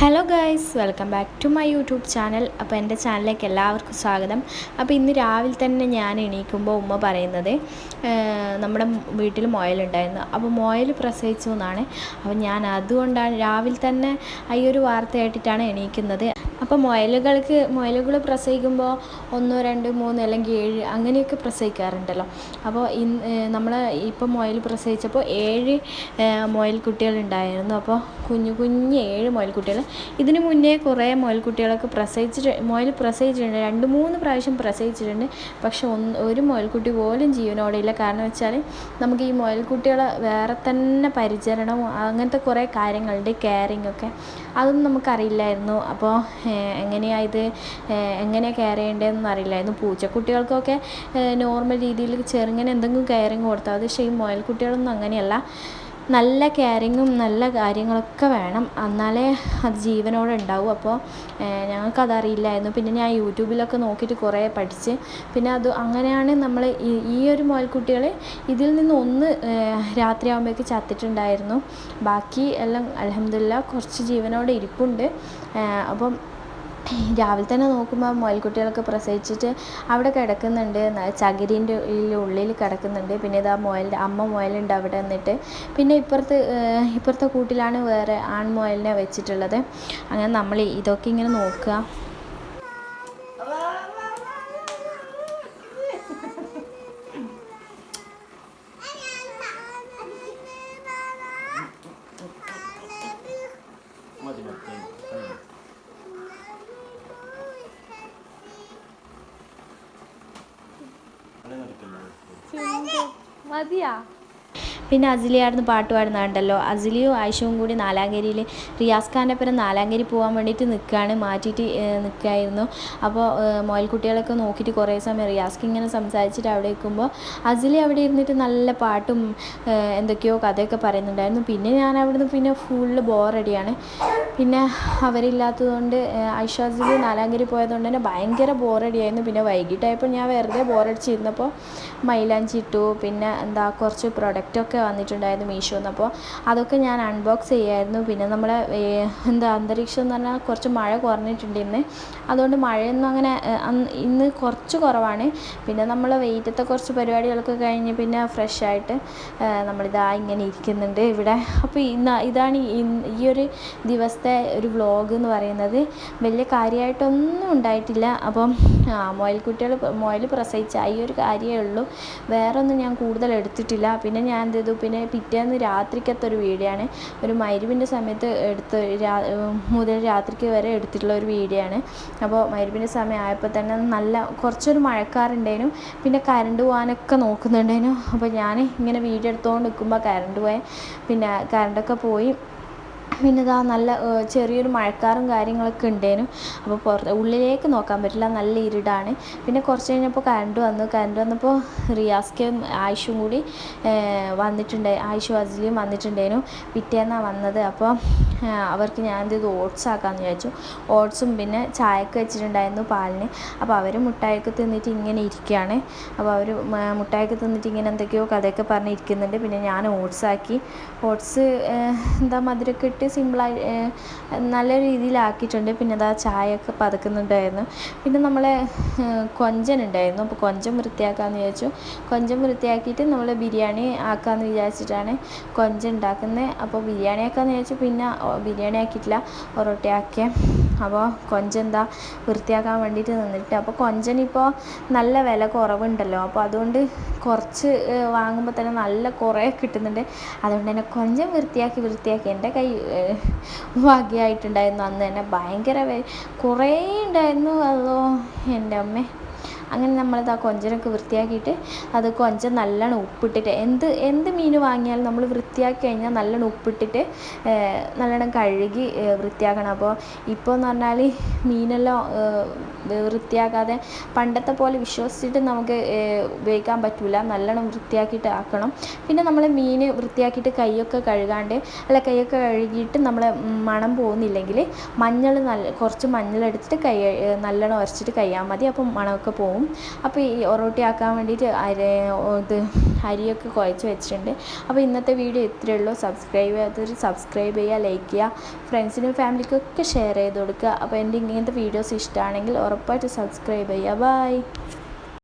Hello guys welcome back to my YouTube channel അപ്പോൾ എന്റെ ചാനലിലേക്ക് എല്ലാവർക്കും സ്വാഗതം. അപ്പോൾ ഇന്ന് രാവിലെ തന്നെ ഞാൻ എണീക്കുമ്പോൾ ഉമ്മ പറയുന്നത് നമ്മുടെ വീട്ടിൽ മുയലുണ്ടായിരുന്നു അപ്പോൾ മുയൽ പ്രസവിച്ചു എന്നാണ്. അപ്പോൾ ഞാൻ അതുകൊണ്ടാണ് രാവിലെ തന്നെ ഈ ഒരു വാർത്ത കേട്ടിട്ടാണ് എണീക്കുന്നത്. അപ്പോൾ മുയലുകൾക്ക് മുയലുകൾ പ്രസവിക്കുമ്പോൾ ഒന്നോ രണ്ട് മൂന്ന് അല്ലെങ്കിൽ ഏഴ് അങ്ങനെയൊക്കെ പ്രസവിക്കാറുണ്ടല്ലോ. അപ്പോൾ ഇന്ന് നമ്മൾ ഇപ്പോൾ മുയൽ പ്രസവിച്ചപ്പോൾ ഏഴ് മുയൽക്കുട്ടികളുണ്ടായിരുന്നു അപ്പോൾ കുഞ്ഞു കുഞ്ഞ് ഏഴ് മുയൽക്കുട്ടികൾ ഇതിന് മുന്നേ കുറേ മുയൽക്കുട്ടികളൊക്കെ പ്രസവിച്ചിട്ട് മുയൽ പ്രസവിച്ചിട്ടുണ്ട്. രണ്ട് മൂന്ന് പ്രാവശ്യം പ്രസവിച്ചിട്ടുണ്ട്. പക്ഷെ ഒന്ന് ഒരു മുയൽക്കുട്ടി പോലും ജീവനോടെ ഇല്ല. കാരണം വെച്ചാൽ നമുക്ക് ഈ മുയൽക്കുട്ടികളെ വേറെ തന്നെ പരിചരണവും അങ്ങനത്തെ കുറേ കാര്യങ്ങളുണ്ട് കെയറിങ് ഒക്കെ. അതൊന്നും നമുക്കറിയില്ലായിരുന്നു. അപ്പോൾ എങ്ങനെയാണ് ഇത് എങ്ങനെയാണ് കെയർ ചെയ്യേണ്ടതെന്നൊന്നും അറിയില്ലായിരുന്നു പൂച്ചക്കുട്ടികൾക്കൊക്കെ നോർമൽ രീതിയിൽ ചെറുങ്ങനെ എന്തെങ്കിലും കെയറിങ് കൊടുത്താൽ അത് പക്ഷേ ഈ മുയൽക്കുട്ടികളൊന്നും അങ്ങനെയല്ല. നല്ല കെയറിങ്ങും നല്ല കാര്യങ്ങളൊക്കെ വേണം. എന്നാലേ അത് ജീവനോടെ ഉണ്ടാവും. അപ്പോൾ ഞങ്ങൾക്കതറിയില്ലായിരുന്നു. പിന്നെ ഞാൻ യൂട്യൂബിലൊക്കെ നോക്കിയിട്ട് കുറേ പഠിച്ച്. പിന്നെ അത് അങ്ങനെയാണ് നമ്മൾ ഈ ഒരു മുയൽക്കുട്ടികൾ ഇതിൽ നിന്ന് ഒന്ന് രാത്രിയാകുമ്പോഴേക്ക് ചത്തിട്ടുണ്ടായിരുന്നു. ബാക്കി എല്ലാം അലഹമില്ല കുറച്ച് ജീവനോടെ ഇരിപ്പുണ്ട്. അപ്പം രാവിലെ തന്നെ നോക്കുമ്പോൾ മുയൽക്കുട്ടികളൊക്കെ പ്രസവിച്ചിട്ട് അവിടെ കിടക്കുന്നുണ്ട്. ചകിരിന്റെ ഉള്ളിൽ കിടക്കുന്നുണ്ട്. പിന്നെ ഇതാ മുയലിന്റെ അമ്മ മുയലുണ്ട് അവിടെ നിന്നിട്ട്. പിന്നെ ഇപ്പുറത്ത് ഇപ്പുറത്തെ കൂട്ടിലാണ് വേറെ ആൺമുയലിനെ വെച്ചിട്ടുള്ളത്. അങ്ങനെ നമ്മൾ ഇതൊക്കെ ഇങ്ങനെ നോക്കുക. മതിയാ? പിന്നെ അസിലിയായിരുന്നു പാട്ട് പാടുന്നുണ്ടല്ലോ അസിലിയും ആയിഷവും കൂടി നാലാങ്കരിയിൽ റിയാസ് ഖാന്റെ ഒപ്പം നാലാങ്കരി പോകാൻ വേണ്ടിയിട്ട് നിൽക്കുകയാണ് മാറ്റിയിട്ട് നിൽക്കുകയായിരുന്നു അപ്പോൾ മോയൽക്കുട്ടികളൊക്കെ നോക്കിയിട്ട് കുറേ സമയം റിയാസ്ക്ക് ഇങ്ങനെ സംസാരിച്ചിട്ട് അവിടെ നിൽക്കുമ്പോൾ അസിലി അവിടെ ഇരുന്നിട്ട് നല്ല പാട്ടും എന്തൊക്കെയോ കഥയൊക്കെ പറയുന്നുണ്ടായിരുന്നു. പിന്നെ ഞാൻ അവിടുന്ന് പിന്നെ ഫുള്ള് ബോറടിയാണ് പിന്നെ അവരില്ലാത്തതുകൊണ്ട് ഐഷാസിൽ നാലാങ്കരി പോയതുകൊണ്ട് തന്നെ ഭയങ്കര ബോറടിയായിരുന്നു പിന്നെ വൈകിട്ടായപ്പോൾ ഞാൻ വെറുതെ ബോറടിച്ചിരുന്നപ്പോൾ മൈലാഞ്ചി ഇട്ടു. പിന്നെ എന്താ കുറച്ച് പ്രൊഡക്റ്റൊക്കെ വന്നിട്ടുണ്ടായിരുന്നു മീഷോന്ന് അപ്പോൾ അതൊക്കെ ഞാൻ അൺബോക്സ് ചെയ്യായിരുന്നു. പിന്നെ നമ്മളെ എന്താ അന്തരീക്ഷം എന്ന് പറഞ്ഞാൽ കുറച്ച് മഴ കുറഞ്ഞിട്ടുണ്ട് ഇന്ന് അതുകൊണ്ട് മഴയൊന്നും അങ്ങനെ ഇന്ന് കുറച്ച് കുറവാണ്. പിന്നെ നമ്മൾ വെയിറ്റത്തെ കുറച്ച് പരിപാടികളൊക്കെ കഴിഞ്ഞ് പിന്നെ ഫ്രഷ് ആയിട്ട് നമ്മളിതാ ഇങ്ങനെ ഇരിക്കുന്നുണ്ട് ഇവിടെ. അപ്പോൾ ഇന്ന് ഇതാണ് ഈ ഒരു ദിവസത്തെ ഒരു വ്ളോഗ് എന്ന് പറയുന്നത്. വലിയ കാര്യമായിട്ടൊന്നും ഉണ്ടായിട്ടില്ല. അപ്പം ആ കുട്ടികൾ മോയിൽ പ്രസവിച്ച ഈ ഒരു കാര്യമേ ഉള്ളൂ. വേറൊന്നും ഞാൻ കൂടുതൽ എടുത്തിട്ടില്ല. പിന്നെ ഞാൻ എന്ത് ചെയ്തു. പിന്നെ പിറ്റേന്ന് രാത്രിക്കത്തെ ഒരു വീഡിയോ ആണ് ഒരു മരുവിന്റെ സമയത്ത് എടുത്ത മുതൽ രാത്രിക്ക് വരെ എടുത്തിട്ടുള്ള ഒരു വീഡിയോ ആണ് അപ്പോൾ മരുവിന്റെ സമയം ആയപ്പോൾ തന്നെ നല്ല കുറച്ചൊരു മഴക്കാറുണ്ടായിരുന്നു. പിന്നെ കറണ്ട് പോകാനൊക്കെ നോക്കുന്നുണ്ടേനു അപ്പോൾ ഞാൻ ഇങ്ങനെ വീഡിയോ എടുത്തുകൊണ്ട് നിൽക്കുമ്പോൾ കറണ്ട് പോയ. പിന്നെ കറണ്ടൊക്കെ പോയി. പിന്നെ ഇതാ നല്ല ചെറിയൊരു മഴക്കാറും കാര്യങ്ങളൊക്കെ ഉണ്ടേനും. അപ്പോൾ പുറത്ത് ഉള്ളിലേക്ക് നോക്കാൻ പറ്റില്ല. നല്ല ഇരുടാണ്. പിന്നെ കുറച്ച് കഴിഞ്ഞപ്പോൾ കറണ്ട് വന്നു. കറണ്ട് വന്നപ്പോൾ റിയാസ്കയും ആയിഷും കൂടി വന്നിട്ടുണ്ട് ആയിഷു അസിലിയും വന്നിട്ടുണ്ടേനു. പിറ്റേന്നാണ് വന്നത്. അപ്പോൾ അവർക്ക് ഞാൻ എന്ത് ചെയ്തു? ഓട്സ് ആക്കാമെന്ന് വിചാരിച്ചു. ഓട്സും പിന്നെ ചായക്ക് വെച്ചിട്ടുണ്ടായിരുന്നു പാലിന്. അപ്പോൾ അവർ മുട്ടായൊക്കെ തിന്നിട്ട് ഇങ്ങനെ ഇരിക്കുകയാണ് അപ്പോൾ അവർ മുട്ടായൊക്കെ തിന്നിട്ട് ഇങ്ങനെ എന്തൊക്കെയോ കഥയൊക്കെ പറഞ്ഞിരിക്കുന്നുണ്ട് പിന്നെ ഞാൻ ഓട്സ് ആക്കി. ഓട്സ് എന്താ മധുരമൊക്കെ ഇട്ട് സിമ്പിളായി നല്ല രീതിയിലാക്കിയിട്ടുണ്ട്. പിന്നെ അതാ ചായയൊക്കെ പതക്കുന്നുണ്ടായിരുന്നു. പിന്നെ നമ്മളെ കൊഞ്ചനുണ്ടായിരുന്നു. അപ്പോൾ കൊഞ്ചം വൃത്തിയാക്കാമെന്ന് വിചാരിച്ചു. കൊഞ്ചം വൃത്തിയാക്കിയിട്ട് നമ്മൾ ബിരിയാണി ആക്കാമെന്ന് വിചാരിച്ചിട്ടാണ് കൊഞ്ചുണ്ടാക്കുന്നത് അപ്പോൾ ബിരിയാണി ആക്കാമെന്ന് വിചാരിച്ചു. പിന്നെ ബിരിയാണി ആക്കിയിട്ടില്ല. ഒറോട്ടി ആക്കിയ കൊഞ്ച് എന്താ വൃത്തിയാക്കാൻ വേണ്ടിയിട്ട് നിന്നിട്ട്. അപ്പോൾ കൊഞ്ചനിപ്പോൾ നല്ല വില കുറവുണ്ടല്ലോ. അപ്പോൾ അതുകൊണ്ട് കുറച്ച് വാങ്ങുമ്പോൾ തന്നെ നല്ല കുറേ കിട്ടുന്നുണ്ട്. അതുകൊണ്ട് തന്നെ കൊഞ്ചം വൃത്തിയാക്കി വൃത്തിയാക്കി എന്റെ കൈ ഭാഗ്യമായിട്ടുണ്ടായിരുന്നു അന്ന് തന്നെ ഭയങ്കര കുറേ ഉണ്ടായിരുന്നു. അതോ എന്റെ അമ്മേ. അങ്ങനെ നമ്മളത് ആ കൊഞ്ചനൊക്കെ വൃത്തിയാക്കിയിട്ട് അത് കൊഞ്ചൻ നല്ലോണം ഉപ്പിട്ടിട്ട് എന്ത് എന്ത് മീൻ വാങ്ങിയാലും നമ്മൾ വൃത്തിയാക്കി കഴിഞ്ഞാൽ നല്ലോണം ഉപ്പിട്ടിട്ട് നല്ലോണം കഴുകി വൃത്തിയാക്കണം. അപ്പോൾ ഇപ്പോൾ എന്ന് പറഞ്ഞാൽ മീനെല്ലാം വൃത്തിയാക്കാതെ പണ്ടത്തെ പോലെ വിശ്വസിച്ചിട്ട് നമുക്ക് ഉപയോഗിക്കാൻ പറ്റില്ല നല്ലോണം വൃത്തിയാക്കിയിട്ട് ആക്കണം. പിന്നെ നമ്മൾ മീൻ വൃത്തിയാക്കിയിട്ട് കൈയൊക്കെ കഴുകാണ്ട് അല്ല കൈയൊക്കെ കഴുകിയിട്ട് നമ്മൾ മണം പോകുന്നില്ലെങ്കിൽ മഞ്ഞൾ നല്ല കുറച്ച് മഞ്ഞൾ എടുത്തിട്ട് കൈ നല്ലോണം ഉരച്ചിട്ട് കഴിയാൽ മതി. അപ്പം മണമൊക്കെ പോകും അപ്പോൾ ഈ ഒറോട്ടി ആക്കാൻ വേണ്ടിയിട്ട് അരി ഇത് അരിയൊക്കെ കുഴച്ച് വെച്ചിട്ടുണ്ട്. അപ്പോൾ ഇന്നത്തെ വീഡിയോ ഇത്രയേ ഉള്ളൂ. സബ്സ്ക്രൈബ് ചെയ്യാത്തവർ സബ്സ്ക്രൈബ് ചെയ്യുക ലൈക്ക് ചെയ്യുക ഫ്രണ്ട്സിനും ഫാമിലിക്കൊക്കെ ഷെയർ ചെയ്ത് കൊടുക്കുക. അപ്പോൾ എന്റെ ഇങ്ങനത്തെ വീഡിയോസ് ഇഷ്ടമാണെങ്കിൽ ഉറപ്പായിട്ട് സബ്സ്ക്രൈബ് ചെയ്യുക. ബൈ